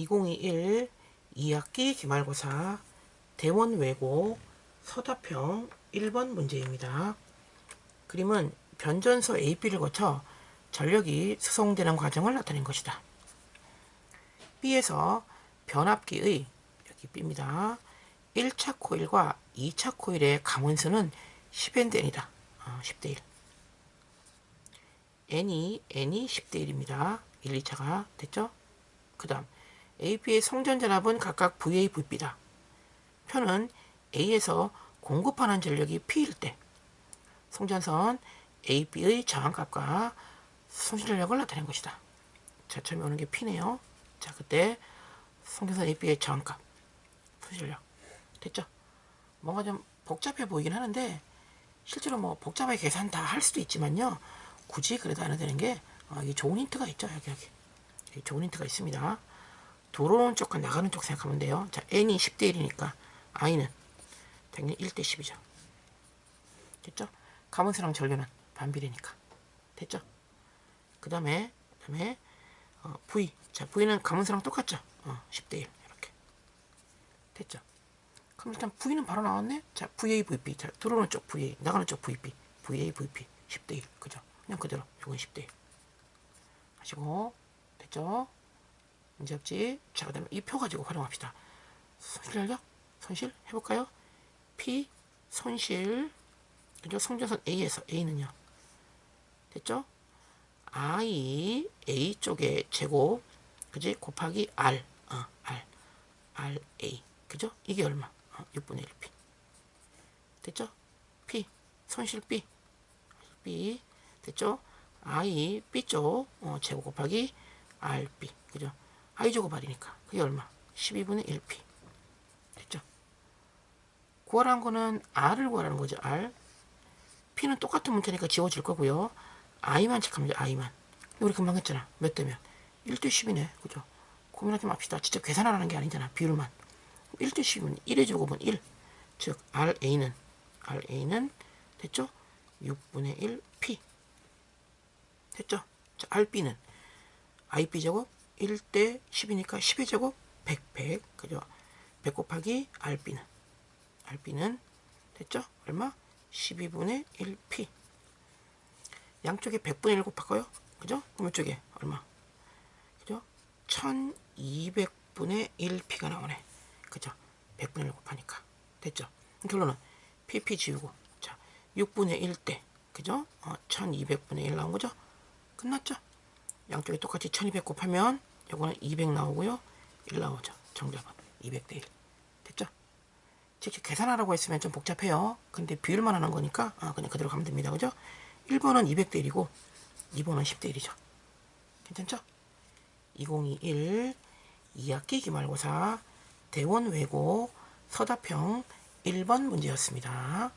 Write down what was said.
2021 2학기 기말고사 대원 외고 서답형 1번 문제입니다. 그림은 변전소 AP를 거쳐 전력이 수송되는 과정을 나타낸 것이다. B에서 변압기의 여기 B입니다. 1차 코일과 2차 코일의 가문수는 10nden이다. 어, 10대 1. n이 n이 10대 1입니다. 1, 2차가 됐죠? 그 다음 AP의 성전전압은 각각 VA, VB다. 표는 A에서 공급하는 전력이 P일 때 송전선 AB의 저항값과 손실력을 나타낸 것이다. 자, 처음에 오는 게 P네요. 자, 그때 송전선 AB의 저항값, 손실력. 됐죠? 뭔가 좀 복잡해 보이긴 하는데 실제로 뭐 복잡하게 계산 다 할 수도 있지만요. 굳이 그래도 안 해도 되는 게 어, 이게 좋은 힌트가 있죠. 여기. 여기 좋은 힌트가 있습니다. 들어오는 쪽과 나가는 쪽 생각하면 돼요. 자, n이 10대 1이니까 i는 당연히 1대 10이죠. 됐죠? 가문수랑 전류는 반비례니까. 됐죠? 그 다음에, 그 다음에, 어, V. 자, V는 가문수랑 똑같죠? 어, 10대 1. 이렇게. 됐죠? 그럼 일단 V는 바로 나왔네? 자, VA, VB. 자, 들어오는 쪽 VA, 나가는 쪽 VB. VA, VB. 10대 1. 그죠? 그냥 그대로. 이건 10대 1. 하시고, 됐죠? 문제 없지? 자, 그 다음에 이 표 가지고 활용합시다. 손실력? 손실? 해볼까요? P, 손실. 그죠? 성전선 A에서 A는요. 됐죠? I, A 쪽의 제곱. 그지? 곱하기 R. 어, R. RA. 그죠? 이게 얼마? 어, 6분의 1P. 됐죠? P. 손실 B. B. 됐죠? I, B쪽. 어, 제곱 곱하기 RB. 그죠? R이니까. 그게 얼마? 12분의 1P. 됐죠? 구하라는 거는 R을 구하라는 거죠. R. P는 똑같은 문자니까 지워질 거고요. I만 체크하면 돼. I만. 우리 금방 했잖아. 몇 대면? 1대 10이네. 그죠? 고민하지 맙시다. 직접 계산하라는 게 아니잖아. 비율만. 1대 10이면 1의 제곱은 1. 즉 RA는 RA는 됐죠? 6분의 1 P. 됐죠? 자, RB는 IP 제곱 1대 10이니까 10의 제곱 100, 100. 그죠? 100 곱하기 RB는 RB는 됐죠? 얼마? 12분의 1P. 양쪽에 100분의 1 곱할까요? 그죠? 그럼 이쪽에 얼마? 그죠? 1200분의 1P가 나오네. 그죠? 100분의 1 곱하니까. 됐죠? 결론은 PP 지우고. 자, 6분의 1대. 그죠? 어, 1200분의 1 나온 거죠? 끝났죠? 양쪽에 똑같이 1200 곱하면 요거는 200 나오고요. 1 나오죠. 정답은 200대 1. 됐죠? 직접 계산하라고 했으면 좀 복잡해요. 근데 비율만 하는 거니까 아, 그냥 그대로 가면 됩니다. 그죠? 1번은 200대 1이고 2번은 10대 1이죠. 괜찮죠? 2021 2학기 기말고사 대원 외고 서답형 1번 문제였습니다.